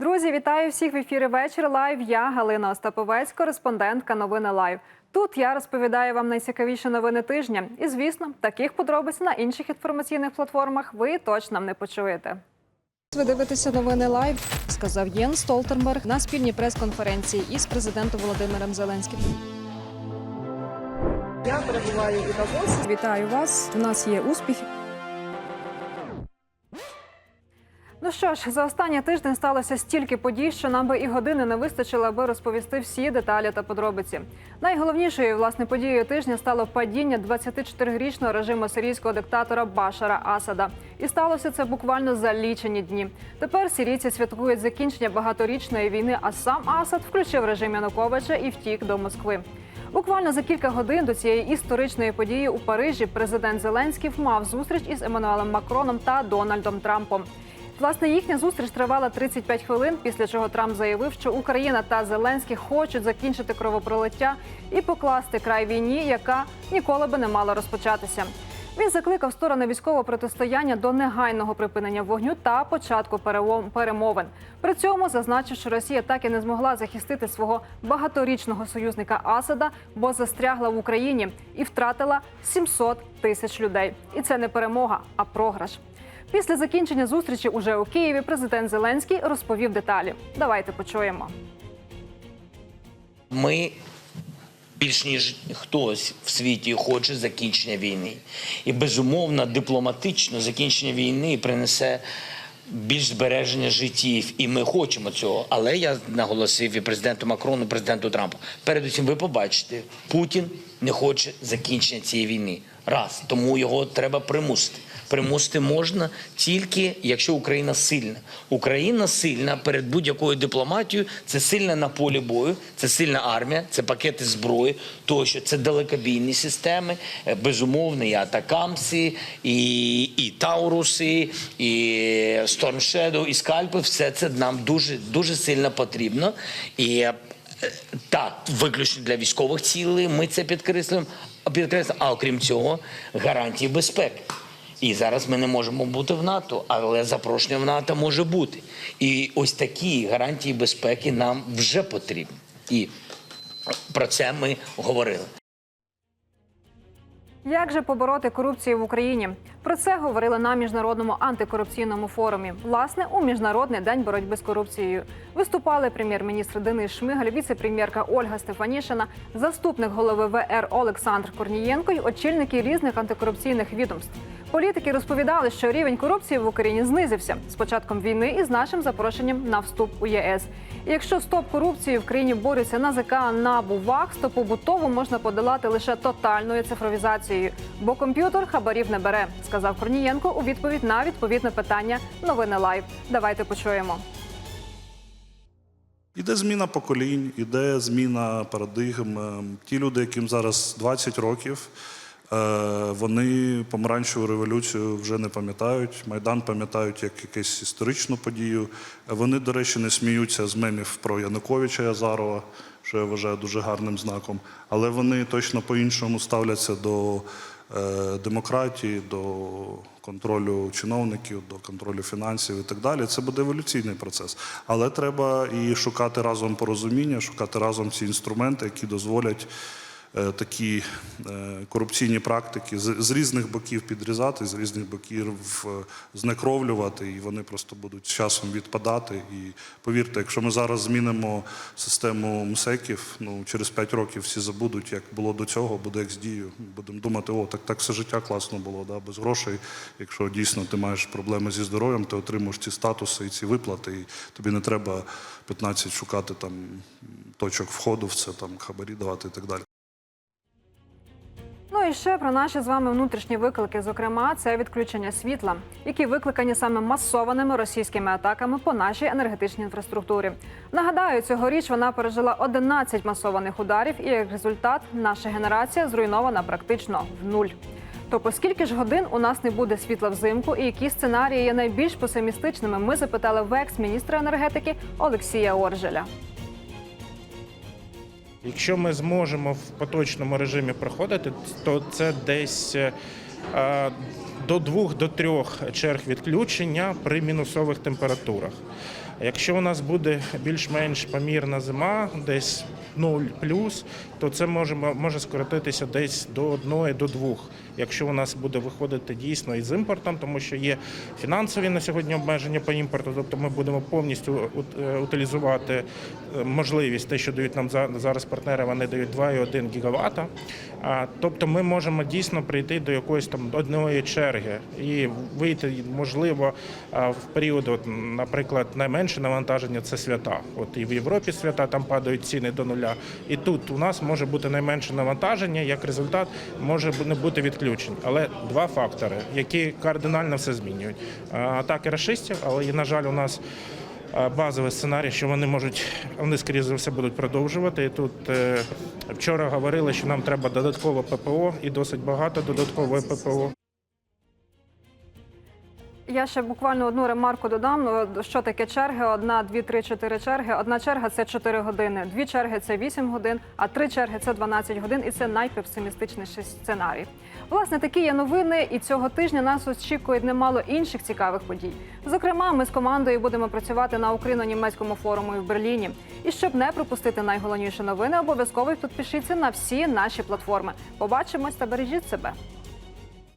Друзі, вітаю всіх в ефірі вечір лайв. Я Галина Остаповець, кореспондентка новини Лайв. Тут я розповідаю вам найцікавіші новини тижня. І звісно, таких подробиць на інших інформаційних платформах ви точно не почуєте. Ви дивитеся новини лайв, сказав Єн Столтенберг на спільній прес-конференції із президентом Володимиром Зеленським. Я перебуваю у Давосі. Вітаю вас. У нас є успіхи. Ну що ж, за останній тиждень сталося стільки подій, що нам би і години не вистачило, аби розповісти всі деталі та подробиці. Найголовнішою власне подією тижня стало падіння 24-річного режиму сирійського диктатора Башара Асада. І сталося це буквально за лічені дні. Тепер сирійці святкують закінчення багаторічної війни, а сам Асад включив режим Януковича і втік до Москви. Буквально за кілька годин до цієї історичної події у Парижі президент Зеленський мав зустріч із Еммануелем Макроном та Дональдом Трампом. Власне, їхня зустріч тривала 35 хвилин, після чого Трамп заявив, що Україна та Зеленський хочуть закінчити кровопролиття і покласти край війні, яка ніколи би не мала розпочатися. Він закликав сторони військового протистояння до негайного припинення вогню та початку перемовин. При цьому зазначив, що Росія так і не змогла захистити свого багаторічного союзника Асада, бо застрягла в Україні і втратила 700 тисяч людей. І це не перемога, а програш. Після закінчення зустрічі уже у Києві президент Зеленський розповів деталі. Давайте почуємо. Ми більш ніж хтось в світі хоче закінчення війни. І безумовно, дипломатично закінчення війни принесе більш збереження життів. І ми хочемо цього. Але я наголосив і президенту Макрону, і президенту Трампу. Передусім, ви побачите, Путін не хоче закінчення цієї війни. Раз тому його треба примусити. Примусити можна тільки якщо Україна сильна. Україна сильна перед будь-якою дипломатією. Це сильна на полі бою, це сильна армія, це пакети зброї, тощо це далекобійні системи, е, безумовно, і атакамси, і, і Тауруси, і Storm і скальпи. Все це нам дуже дуже сильно потрібно. І е, так, виключно для військових цілей. Ми це підкреслюємо. підкреслюємо. А окрім цього, гарантії безпеки. І зараз ми не можемо бути в НАТО, але запрошення в НАТО може бути. І ось такі гарантії безпеки нам вже потрібні. І про це ми говорили. Як же побороти корупцію в Україні? Про це говорили на міжнародному антикорупційному форумі. Власне, у міжнародний день боротьби з корупцією виступали прем'єр-міністр Денис Шмигаль, віце-прем'єрка Ольга Стефанішина, заступник голови ВР Олександр Корнієнко й очільники різних антикорупційних відомств. Політики розповідали, що рівень корупції в Україні знизився з початком війни і з нашим запрошенням на вступ у ЄС. І якщо стоп корупції в країні борються НАЗК, НАБУ, ВАКС, то побутову можна подолати лише тотальною цифровізацією, бо комп'ютер хабарів не бере, сказав Корнієнко у відповідь на відповідне питання новини Лайв. Давайте почуємо. Іде зміна поколінь, іде зміна парадигм. Е, Ті люди, яким зараз 20 років, вони помаранчеву революцію вже не пам'ятають. Майдан пам'ятають як якусь історичну подію. Е, Вони, до речі, не сміються з мемів про Януковича Язарова, що я вважаю дуже гарним знаком. Але вони точно по-іншому ставляться до е, демократії, до контролю чиновників, до контролю фінансів і так далі. Це буде еволюційний процес. Але треба і шукати разом порозуміння, шукати разом ці інструменти, які дозволять е, такі е, корупційні практики з, з різних боків підрізати, з різних боків е, знекровлювати, і вони просто будуть з часом відпадати. І повірте, якщо ми зараз змінимо систему МСЕКів, ну через 5 років всі забудуть, як було до цього, буде як з дією. Будемо думати, о, так так все життя класно було, да, без грошей. Якщо дійсно ти маєш проблеми зі здоров'ям, ти отримуєш ці статуси і ці виплати, і тобі не треба 15 шукати там точок входу в це, там хабарі давати і так далі. І ще про наші з вами внутрішні виклики. Зокрема, це відключення світла, які викликані саме масованими російськими атаками по нашій енергетичній інфраструктурі. Нагадаю, цьогоріч вона пережила 11 масованих ударів, і як результат наша генерація зруйнована практично в нуль. То по скільки ж годин у нас не буде світла взимку, і які сценарії є найбільш песимістичними? Ми запитали в екс-міністра енергетики Олексія Оржеля. Якщо ми зможемо в поточному режимі проходити, то це десь е, до двох до трьох черг відключення при мінусових температурах. Якщо у нас буде більш-менш помірна зима, десь 0 плюс, то це може, може скоротитися десь до одної, до двох. Якщо у нас буде виходити дійсно із імпортом, тому що є фінансові на сьогодні обмеження по імпорту, тобто ми будемо повністю е, утилізувати е, можливість, те, що дають нам за- зараз партнери, вони дають 2,1 гігавата. Тобто ми можемо дійсно прийти до якоїсь там одної черги і вийти, можливо, в період, от, наприклад, найменше навантаження це свята. От і в Європі свята там падають ціни до нуля. І тут у нас може бути найменше навантаження, як результат може не бути відключень. Але два фактори, які кардинально все змінюють. Атаки рашистів, але на жаль, у нас базовий сценарій, що вони можуть, вони скоріше за все будуть продовжувати. І тут е, вчора говорили, що нам треба додатково ППО і досить багато додаткової ППО. Я ще буквально одну ремарку додам. Ну, Що таке черги? Одна, дві, три, чотири черги. Одна черга це 4 години, дві черги це 8 годин, а три черги це 12 годин. І це найпесимістичніший сценарій. Власне, такі є новини, і цього тижня нас очікує немало інших цікавих подій. Зокрема, ми з командою будемо працювати на україно-німецькому форумі в Берліні. І щоб не пропустити найголовніші новини, обов'язково підпишіться на всі наші платформи. Побачимось та бережіть себе.